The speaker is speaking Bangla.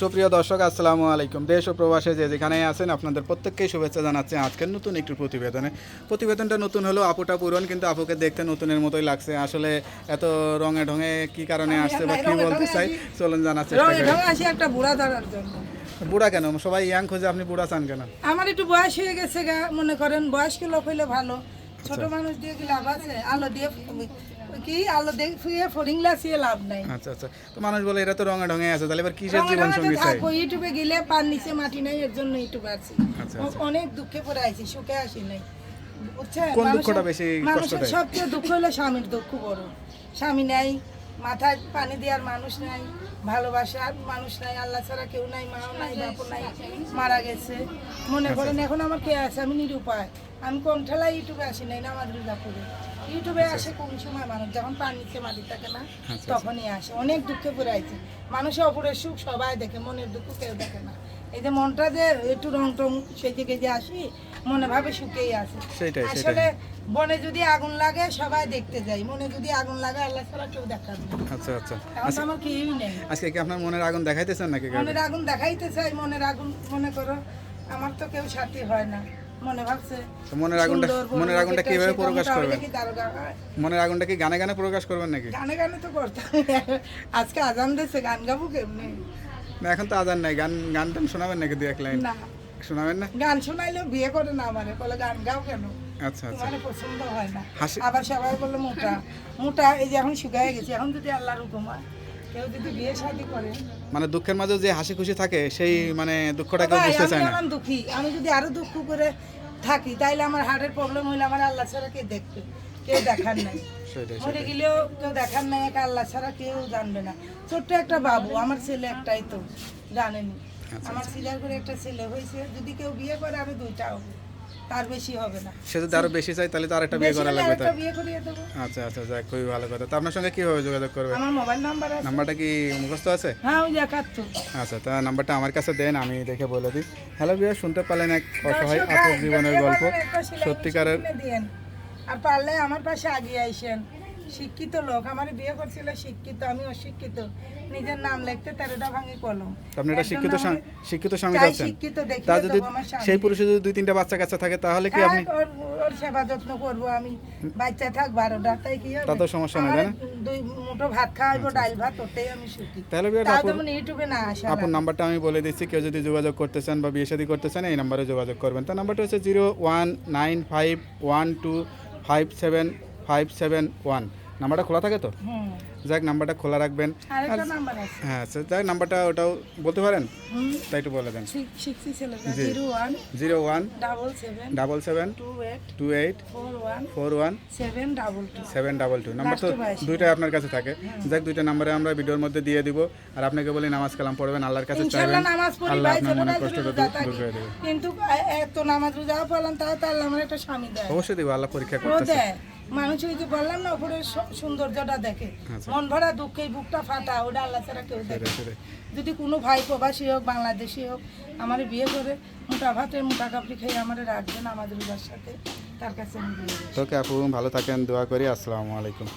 সুপ্রিয় দর্শক আসসালামু আলাইকুম। দেশ ও প্রবাসে যে যেখানে আছেন আপনাদের প্রত্যেককেই শুভেচ্ছা জানাচ্ছি আজকের নতুন একটি প্রতিবেদনে। প্রতিবেদনটা নতুন হলেও আপুটা পুরন কিন্তু আপুকে দেখতে নতুনের মতোই লাগছে। আসলে এত রঙে ঢঙে কি কারণে আসছে বা কি বলতে চাই চলুন জানার চেষ্টা করি। একটা বুড়া ধরার জন্য। বুড়া কেন? সবাই ইয়াং খুঁজে আপনি বুড়া চান কেন? আমার একটু বয়স হয়ে গেছে গা মনে করেন বয়স্ক লোক হইলে ভালো। ছোট আচ্ছা। মানুষ দিয়ে কি লাভ আছে? আলো দিয়ে কি? আলো দিয়ে ফুয়ে ফরিংলা সিয়ে লাভ নাই। আচ্ছা আচ্ছা। তো মানুষ বলে এরা তো রঙে ঢঙে আছে তাহলে এবার কিসের জীবন সঙ্গী চাই? ইউটিউবে গেলে পার নিচে মাটি নাই এর জন্য ইউটিউবে আছি। আচ্ছা, অনেক দুঃখে পড়ে আছি সুখে আসি নাই। কোন দুঃখটা বেশি কষ্ট দেয়? সবচেয়ে দুঃখ হলো স্বামীর দুঃখ বড়। স্বামী নাই মাথায় পানি দেওয়ার মানুষ নাই ভালোবাসার মানুষ নাই আল্লাহ ছাড়া কেউ নাই মাও নাই বাপও নাই মারা গেছে। মনে আচ্ছা, করেন এখন আমার কে আছে? আমি নিরুপায়। আমি কোন ঠেলায় ইউটিউবে আসি নাই না মাদ্রি করে ইউটিউবে আসে কোন সময় মানুষ যখন পানি নিচে মাটি থাকে না আচ্ছা। তখনই আসে। অনেক দুঃখে পড়ে আছে মানুষের অপরের সুখ সবাই দেখে মনের দুঃখ কেউ দেখে না। এই যে মনটা যে একটু রং টং সেজে যে আসি মনে ভাবে সুখেই আছে। আসলে বনে যদি আগুন লাগে সবাই দেখতে যাই মনে যদি আগুন লাগে আল্লাহ ছাড়া কেউ দেখাবে না আচ্ছা আচ্ছা। আমার কেউই নেই। আজকে কি আপনার মনের আগুন দেখাইতেছেন নাকি? মনের আগুন দেখাইতে চাই মনের আগুন মনে করো আমার তো কেউ সাথী হয় না। মনে ভাবছে মনের আগুনটা মনের আগুনটা কীভাবে প্রকাশ করবেন? মনের আগুনটা কি গানে গানে প্রকাশ করবেন নাকি? গানে গানে তো করতাম আজকে আজান দিয়েছে গান গাবো কেমনি? না এখন তো আজান নাই। গান গান টান শোনাবেন নাকি দু এক লাইন? না। শোনাবেন না? গান শোনাইলেও বিয়ে করে না আমারে। বলে গান গাও কেন? আচ্ছা আচ্ছা। পছন্দ হয় না। আবার সবাই বলল মোটা। মোটা এই যে এখন শুকায় গেছে। এখন যদি আল্লাহর হুকুম হয়। কেউ বিয়ে শাদি করে। মানে দুঃখের মাঝে যে হাসি খুশি থাকে সেই মানে দুঃখটা কেউ ভাই, বুঝতে চায় না। দুঃখী আমি যদি আরও দুঃখ করে থাকি তাইলে আমার হার্টের প্রবলেম হইলে আমার আল্লাহ ছাড়া কে দেখবে? কেউ দেখার নাই। মরে গেলেও কেউ দেখার নাই একা আল্লাহ ছাড়া কেউ জানবে না। ছোট্ট একটা বাবু আমার ছেলে একটাই তো জানেনি আচ্ছা, আমার সিজার করে একটা ছেলে হয়েছে যদি কেউ বিয়ে করে আমি দুইটা হবে তার বেশি হবে না। সে যদি আরও বেশি চাই তাহলে তো আরেকটা বিয়ে করা লাগবে আরেকটা বিয়ে করিয়ে দেবো। আচ্ছা আচ্ছা যাক খুবই ভালো কথা। তো আপনার সঙ্গে কীভাবে যোগাযোগ করবে? আমার মোবাইল নাম্বার আছে। নাম্বারটা কি মুখস্থ আছে? হ্যাঁ ওই একাত্তর। আচ্ছা তা নাম্বারটা আমার কাছে দেন আমি দেখে বলে দিই। হ্যালো বিয়া শুনতে পারলেন এক অসহায় আপুর জীবনের গল্প। সত্যিকারের। আর পারলে আমার পাশে আগিয়ে আইসেন শিক্ষিত লোক আমার বিয়ে করছিল শিক্ষিত আমি অশিক্ষিত। নিজের নাম লিখতে তেরোটা ভাঙি কলম। আপনি এটা শিক্ষিত শিক্ষিত স্বামী চাই যাচ্ছেন। শিক্ষিত দেখিয়ে তা যদি। সেই পুরুষের যদি দুই তিনটা বাচ্চা কাচ্চা থাকে তাহলে কি আপনি ওর- সেবা যত্ন করব আমি। বাচ্চা থাক বারোটা তাই কি হবে? তাতেও সমস্যা নাই, না? দুই মুঠো ভাত খাওয়াইবো ডাল ভাত ওটাই আমি সুখী। তাহলে তা আপুর ইউটিউবে না আসা আপুর নাম্বারটা আমি বলে দিচ্ছি কেউ যদি যোগাযোগ করতে চান বা বিয়ে শাদী করতে চান এই নাম্বারে যোগাযোগ করবেন। তার নাম্বারটা হচ্ছে zero one nine five one two five seven five seven one. নাম্বারটা খোলা থাকে তো? হুম। যাক নাম্বারটা খোলা রাখবেন। হ্যাঁ স্যার যাক নাম্বারটা ওটাও বলতে পারেন? তাই একটু বলে দেন। Zero one double seven two eight four one seven double two. Number তো। দুইটাই আপনার কাছে থাকে। যাক দুইটা নাম্বারে আমরা ভিডিওর মধ্যে দিয়ে দিব। আর আপনাকে বলি নামাজ কালাম পড়বেন আল্লাহর কাছে চাইবেন। আল্লাহ আপনার দূর দূর থাকি। করে দেবে। কিন্তু এত নামাজ রোজা পড়লাম তাও তো আল্লাহ আমার একটা স্বামী দেয়। অবশ্যই দিব আল্লাহ পরীক্ষা করতেছে। মানুষ ওই যে বললাম না উপরে স- সৌন্দর্যটা দেখে। আচ্ছা। মন ভরা দুঃখে বুকটা ফাটা ওটা আল্লাহ ছাড়া কেউ দেখে। যদি কোনো ভাই প্রবাসী হোক বাংলাদেশি হোক আমার বিয়ে করে মোটা ভাতে মোটা কাপড়ি খেয়ে আমার রাখবেন আমাদের সাথে তার কাছে আমি তোকে আপু ভালো থাকেন দোয়া করি আসসালামু আলাইকুম।